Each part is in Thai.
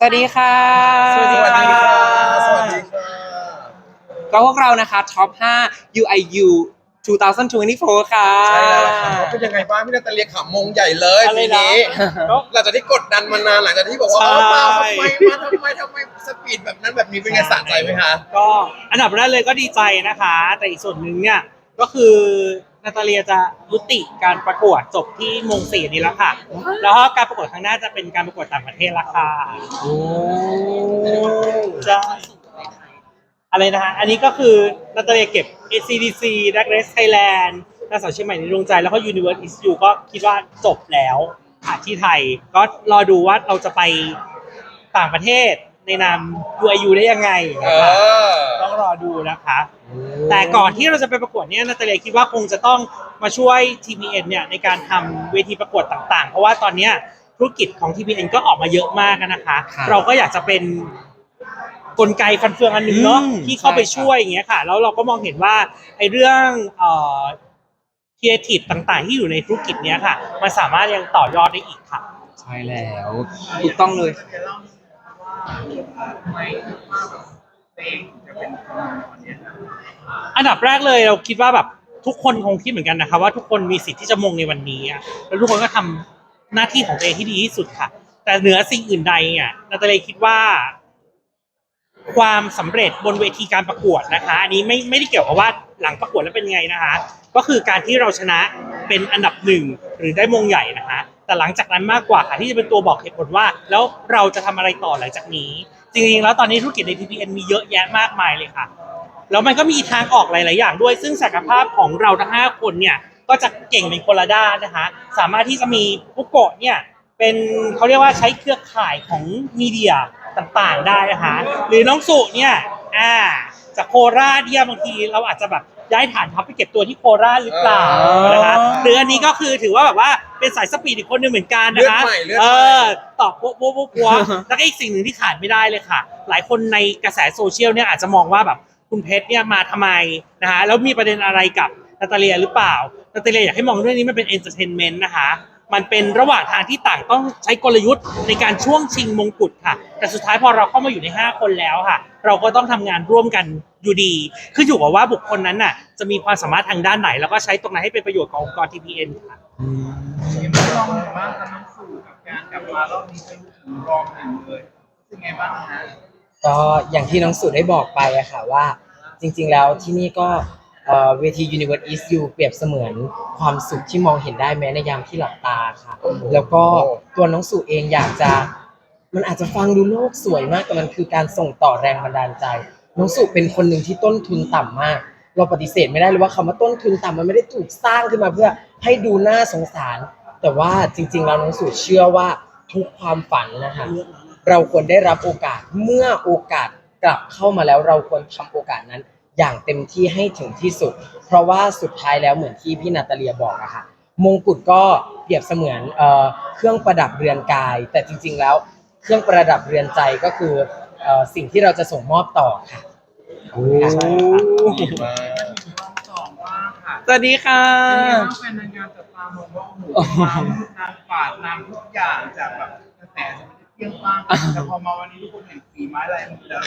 สวัสดีค่ะสวัสดีค่ะสวัสดีค่ะก็พวกเรานะคะท็อป 5 UIU 2024 ค่ะ ใช่แล้วล่ะค่ะเขาเป็นยังไงบ้างพี่นาตาเลียขำมงใหญ่เลยอะไรทีนะ นี้หลังจากที่กดดันมานานหลังจากที่บอกว่าใช่ เออมาทำไมมาทำไมทำไมสปีดแบบนั้นแบบนี้เป็นไงสะใจไหมคะ ก็อันดับแรกเลยก็ดีใจนะคะ แต่อีกส่วนหนึ่งเนี่ย ก็คือนาตาเลียจะยุติการประกวดจบที่มงสี่นี้แล้วค่ะ แล้วก็การประกวดครั้งหน้าจะเป็นการประกวดต่างประเทศละค่ะโอ้ใช่อะไรนะฮะ อันนี้ก็คือนาตาเลียเก็บ ACDC Drag Race Thailand นางสาวเชียงใหม่ในดวงใจ แล้วก็ Universe is you ก็คิดว่าจบแล้วค่ะที่ไทย ก็รอดูว่าเราจะไปต่างประเทศ ในนาม UIU ได้ยังไงเอนะคะอ ต้องรอดูนะคะ แต่ก่อนที่เราจะไปประกวดเนี่ยนาตาเลียคิดว่าคงจะต้องมาช่วย TPN เนี่ยในการทำเวทีประกวดต่างๆ เพราะว่าตอนเนี้ยธุรกิจของ TPN ก็ออกมาเยอะมากนะคะ ครับเราก็อยากจะเป็นกลไกฟันเฟืองอันหนึ่งเนาะอืมที่เข้าไปใช่ครับ ช่วยอย่างเงี้ยค่ะแล้วเราก็มองเห็นว่าไอ้เรื่องเอ่อครีเอทีฟต่างๆ ที่อยู่ในธุรกิจเนี้ยค่ะมันสามารถยังต่อยอดได้อีกค่ะ ใช่แล้ว ถูกต้องเลย อันดับแรกเลยเราคิดว่าแบบทุกคนคงคิดเหมือนกันนะคะว่าทุกคนมีสิทธิ์ที่จะมงในวันนี้อะแล้วทุกคนก็ทำหน้าที่ของตัวเองที่ดีที่สุดค่ะ แต่เหนือสิ่งอื่นใดเนี่ยนาตาเลยคิดว่า ความสำเร็จบนเวทีการประกวดนะคะ อันนี้ไม่ไม่ได้เกี่ยวกับว่าหลังประกวดแล้วเป็นไงนะคะ ก็คือการที่เราชนะเป็นอันดับหนึ่งหรือได้มงใหญ่นะคะ แต่หลังจากนั้นมากกว่าค่ะที่จะเป็นตัวบอกเหตุผลว่า แล้วเราจะทำอะไรต่อหลังจากนี้ จริงๆ แล้วตอนนี้ธุรกิจใน TPN มีเยอะแยะมากมายเลยค่ะแล้วมันก็มีทางออกหลาย ๆ อย่างด้วย ซึ่งศักยภาพของเราทั้ง5คนเนี่ยก็จะเก่งเป็นคนละด้านนะคะสามารถที่จะมีปุกโกะเนี่ยเป็นเขาเรียกว่าใช้เครือข่ายของมีเดียต่างๆ ได้นะคะหรือน้องสุเนี่ยอ่าจากโคราชเนี่ยบางทีเราอาจจะแบบ ย้ายฐานทัพไปเก็บตัวที่โคราชหรือเปล่าอ๋อนะคะหรืออันนี้ก็คือถือว่าแบบว่าเป็นสายสปีดอีกคนหนึ่งเหมือนกันนะคะเลือดใหม่เลือดเอใหม่ อตอบปุ๊บปุ๊บปุ๊บปุ๊บแล้วก็อีกสิ่งหนึ่งที่ขาดไม่ได้เลยค่ะ หลายคนในกระแสโซเชียลเนี่ยอาจจะมองว่าแบบคุณเพชรเนี่ยมาทำไมนะคะแล้วมีประเด็นอะไรกับนาตาเลียหรือเปล่านาตาเลียอยากให้มองเรื่องนี้มันเป็นเอนเตอร์เทนเมนต์นะคะ มันเป็นระหว่างทางที่ต่างต้องใช้กลยุทธ์ในการช่วงชิงมงกุฎค่ะ แต่สุดท้ายพอเราเข้ามาอยู่ใน 5 คนแล้วค่ะ เราก็ต้องทำงานร่วมกันอยู่ดีคืออยู่กับว่าบุคคลนั้นน่ะ จะมีความสามารถทางด้านไหน แล้วก็ใช้ตรงนั้นให้เป็นประโยชน์กับองค์กร TPN ค่ะเห็นต้องเห็นว่าทำน้ำสู่กับการกลับมารอบนี้เป็นถึงรองหนึ่งเลยเป็นไงบ้างฮะก็อย่างที่น้องสุได้บอกไปอะค่ะว่า จริง ๆ แล้วที่นี่ก็ เอ่อเวที Universe East U เปรียบเสมือนความสุขที่มองเห็นได้แม้ในยามที่หลับตาค่ะ แล้วก็ตัวน้องสุเองอยากจะ มันอาจจะฟังดูโลกสวยมากแต่มันคือการส่งต่อแรงบันดาลใจ น้องสุเป็นคนหนึ่งที่ต้นทุนต่ำมาก เราปฏิเสธไม่ได้เลยว่าคำว่าต้นทุนต่ำมันไม่ได้ถูกสร้างขึ้นมาเพื่อให้ดูน่าสงสาร แต่ว่าจริง ๆ แล้วน้องสุเชื่อว่าทุกความฝันนะคะเราควรได้รับโอกาสเมื่อโอกาสกลับเข้ามาแล้วเราควรทำโอกาสนั้น อย่างเต็มที่ให้ถึงที่สุด เพราะว่าสุดท้ายแล้วเหมือนที่พี่นาตาเลียบอกอะค่ะมงกุฎก็เปรียบเสมือนเอ่อเครื่องประดับเรือนกาย แต่จริง ๆ แล้วเครื่องประดับเรือนใจก็คือเอ่อสิ่งที่เราจะส่งมอบต่อค่ะใช่ดีมากรอบสองว่าค่ะสวัสดีค่ะเป็นไงบ้างแฟนนางงามจับตามองว่าโอ้โหน้ำนางปาดน้ำทุกอย่างจากแบบกระแสเที่ยงบ้างแต่พอมาวันนี้ทุกคนเห็นฝีไม้ลายมือแล้ว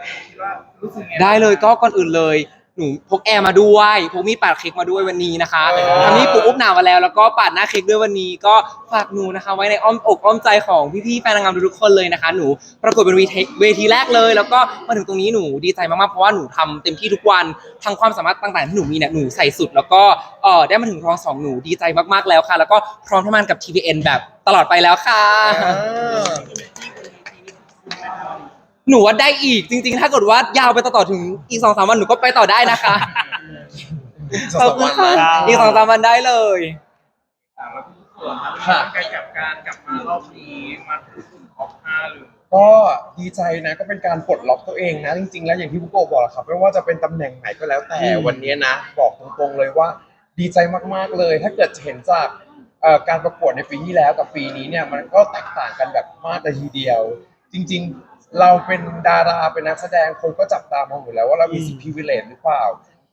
ค่ะคิดว่ารู้สึกไงได้เลยก็ก่อนอื่นเลย หนูพกแอร์มาด้วยพกมีดปาดเค้กมาด้วยวันนี้นะคะเออทำนี่ปูอุ๊บหนาวมาแล้ว แล้วก็ปาดหน้าเค้กด้วยวันนี้ก็ฝากหนูนะคะ ไว้ในอ้อมอกอ้อมใจของพี่ๆแฟนนางงามทุกๆคนเลยนะคะ หนูประกวดเป็นเวทีเวทีแรกเลย แล้วก็มาถึงตรงนี้หนูดีใจมากๆเพราะว่าหนูทำเต็มที่ทุกวันทั้งความสามารถต่างๆที่หนูมีเนี่ยหนูใส่สุด แล้วก็เออได้มาถึงรองสองหนูดีใจมากๆแล้วค่ะ แล้วก็พร้อมทำงานกับ TVN แบบตลอดไปแล้วค่ะอ่า หนูว่าได้อีกจริง ๆ ถ้าเกิดว่ายาวไปต่อๆถึงอีกสองสามวันหนูก็ไปต่อได้นะคะสองสามวันนะครับอีกสองสามวันได้เลยถามว่าทุกส่วนครับการกับการกลับมารอบนี้มาถึงกลุ่มท็อปห้าเลยก็ดีใจนะก็เป็นการปลดล็อกตัวเองนะ จริง ๆ แล้วอย่างที่พุกโกะบอกแหละครับไม่ว่าจะเป็นตำแหน่งไหนก็แล้วแต่อืม วันนี้นะ บอกตรงๆเลยว่าดีใจมากๆเลย ถ้าเกิดเห็นจากเอ่อการประกวดในปีที่แล้วกับปีนี้เนี่ยมันก็แตกต่างกันแบบมากเลยทีเดียว จริง ๆ เราเป็นดาราเป็นนักแสดงคนก็จับตามองอยู่แล้วว่าเรามีสิทธิพิเวเลตหรือเปล่า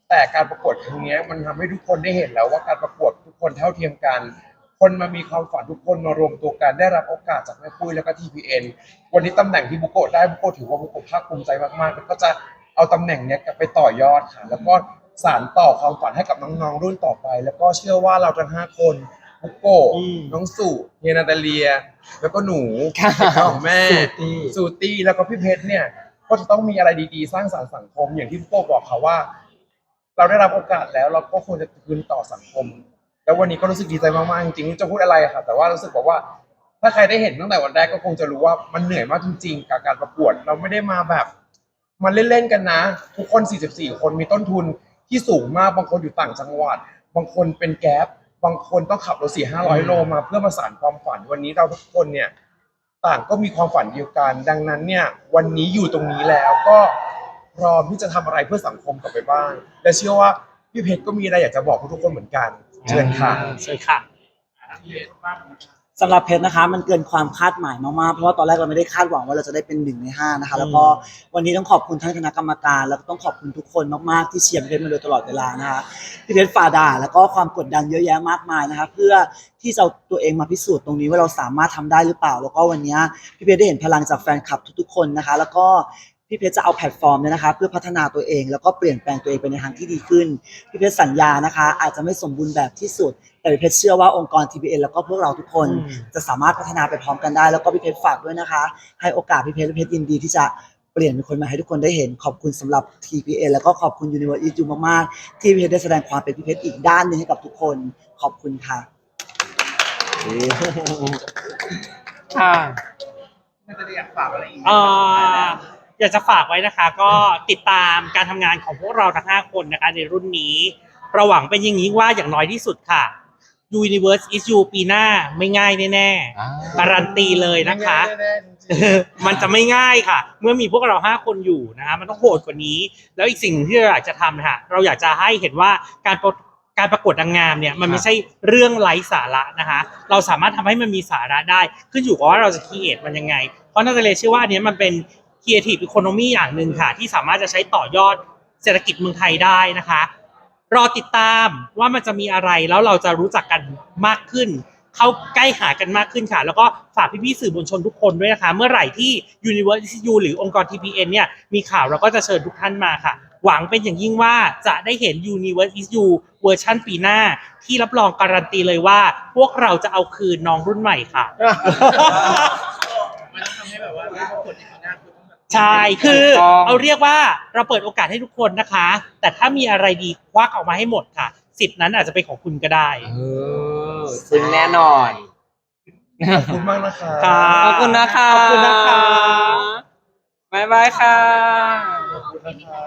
แต่การประกวดครั้งเนี้ยมันทำให้ทุกคนได้เห็นแล้วว่าการประกวดทุกคนเท่าเทียมกัน คนมามีความฝันทุกคนมารวมตัวกันได้รับโอกาสจากแม่ปุ้ยแล้วก็ TPN วันนี้ตำแหน่งที่บุโกะได้บุโกะถือว่าบุโกะภาคภูมิใจมากๆแล้วก็จะเอาตำแหน่งเนี้ยกลับไปต่อยอดค่ะแล้วก็สานต่อความฝันให้กับน้องๆรุ่นต่อไป แล้วก็เชื่อว่าเราทั้งห้าคน บุโกะอืมน้องสุเฮียนาตาเลีย แล้วก็หนูค่ะเด็กน้องของแม่สูตี้ สูตี้แล้วก็พี่เพชรเนี่ย ก็จะต้องมีอะไรดีๆ สร้างสรรค์สังคมอย่างที่พี่โป้บอกค่ะว่า เราได้รับโอกาสแล้วเราก็ควรจะคืนต่อสังคม แล้ววันนี้ก็รู้สึกดีใจมากๆจริงๆไม่รู้จะพูดอะไรอะค่ะ แต่ว่ารู้สึกบอกว่า ถ้าใครได้เห็นตั้งแต่วันแรกก็คงจะรู้ว่ามันเหนื่อยมากจริงๆกับการประกวดเราไม่ได้มาแบบมาเล่นๆกันนะ ทุกคน 44 คนมีต้นทุนที่สูงมากบางคนอยู่ต่างจังหวัด บางคนเป็นแก๊ป บางคนต้องขับรถสี่ห้าร้อยโลมาเพื่อมาสานความฝันวันนี้เราทุกคนเนี่ยต่างก็มีความฝันเดียวกัน ดังนั้นเนี่ยวันนี้อยู่ตรงนี้แล้วก็พร้อมที่จะทำอะไรเพื่อสังคมกลับไปบ้างและเชื่อว่าพี่เพชรก็มีอะไรอยากจะบอกทุกคนเหมือนกันเชิญค่ะใช่ค่ะที่เห็นบ้าง สำหรับเพชรนะคะ มันเกินความคาดหมายมากๆเพราะว่าตอนแรกเราไม่ได้คาดหวังว่าเราจะได้เป็นหนึ่งในห้านะคะ แล้วก็วันนี้ต้องขอบคุณทั้งคณะกรรมการ แล้วก็ต้องขอบคุณทุกคนมากๆที่เชียร์พี่เพชรมาโดยตลอดเวลานะคะพี่เพชรฝ่าด่าแล้วก็ความกดดันเยอะแยะมากมายนะคะ เพื่อที่จะเอาตัวเองมาพิสูจน์ตรงนี้ว่าเราสามารถทำได้หรือเปล่า แล้วก็วันนี้พี่เพชรได้เห็นพลังจากแฟนคลับทุกๆคนนะคะ แล้วก็ พี่เพชรจะเอาแพลตฟอร์มเนี่ยนะคะ เพื่อพัฒนาตัวเองแล้วก็เปลี่ยนแปลงตัวเองไปในทางที่ดีขึ้น พี่เพชรสัญญานะคะ อาจจะไม่สมบูรณ์แบบที่สุด แต่พี่เพชรเชื่อว่าองค์กร TPN แล้วก็พวกเราทุกคนอืมจะสามารถพัฒนาไปพร้อมกันได้ แล้วก็พี่เพชรฝากด้วยนะคะ ให้โอกาสพี่เพชรและพี่เพชรยินดีที่จะเปลี่ยนเป็นคนใหม่ให้ทุกคนได้เห็นขอบคุณสำหรับ TPN แล้วก็ขอบคุณ Universe e มากๆ ที่พี่เพชรได้แสดงความเป็นพี่เพชรอีกด้านหนึ่งให้กับทุกคนขอบคุณค่ะ ค่ะ น่าจะได้อยากฝากอะไรอีกไหมเอ่อ อยากจะฝากไว้นะคะ ก็ติดตามการทำงานของพวกเราทั้ง 5 คนนะคะในรุ่นนี้เราหวังเป็นอย่างนี้ว่าอย่างน้อยที่สุดค่ะ Universe is you ปีหน้าไม่ง่ายแน่ๆการันตีเลยนะคะ แน่ๆจริงๆมันจะไม่ง่ายค่ะ เมื่อมีพวกเราห้าคนอยู่นะคะมันต้องโหดกว่านี้ แล้วอีกสิ่งหนึ่งที่เราอยากจะทำนะคะเราอยากจะให้เห็นว่าการประการประกวดนางงามเนี่ยมันไม่ใช่เรื่องไร้สาระนะคะเราสามารถทำให้มันมีสาระได้ ขึ้นอยู่กับว่าเราจะคีเอทมันยังไง เพราะนาตาเลเชื่อว่าอันเนี้ยมันเป็น creative economy อย่างหนึ่งค่ะ ที่สามารถจะใช้ต่อยอดเศรษฐกิจเมืองไทยได้นะคะ รอติดตามว่ามันจะมีอะไรแล้วเราจะรู้จักกันมากขึ้น เข้าใกล้หากันมากขึ้นค่ะ แล้วก็ฝากพี่ๆสื่อมวลชนทุกคนด้วยนะคะ เมื่อไหร่ที่ University U หรือองค์กร TPN เนี่ยมีข่าวเราก็จะเชิญทุกท่านมาค่ะ หวังเป็นอย่างยิ่งว่าจะได้เห็น University U เวอร์ชันปีหน้า ที่รับรองการันตีเลยว่า พวกเราจะเอาคืนน้องรุ่นใหม่ค่ะ ใช่คือถูกต้อง เอาเรียกว่าเราเปิดโอกาสให้ทุกคนนะคะ แต่ถ้ามีอะไรดีควักออกมาให้หมดค่ะ สิทธิ์นั้นอาจจะเป็นของคุณก็ได้ เออซึ่งแน่นอน ขอบคุณมากนะคะครับขอบคุณนะคะ ขอบคุณนะคะ บ๊ายบายค่ะ ขอบคุณนะคะ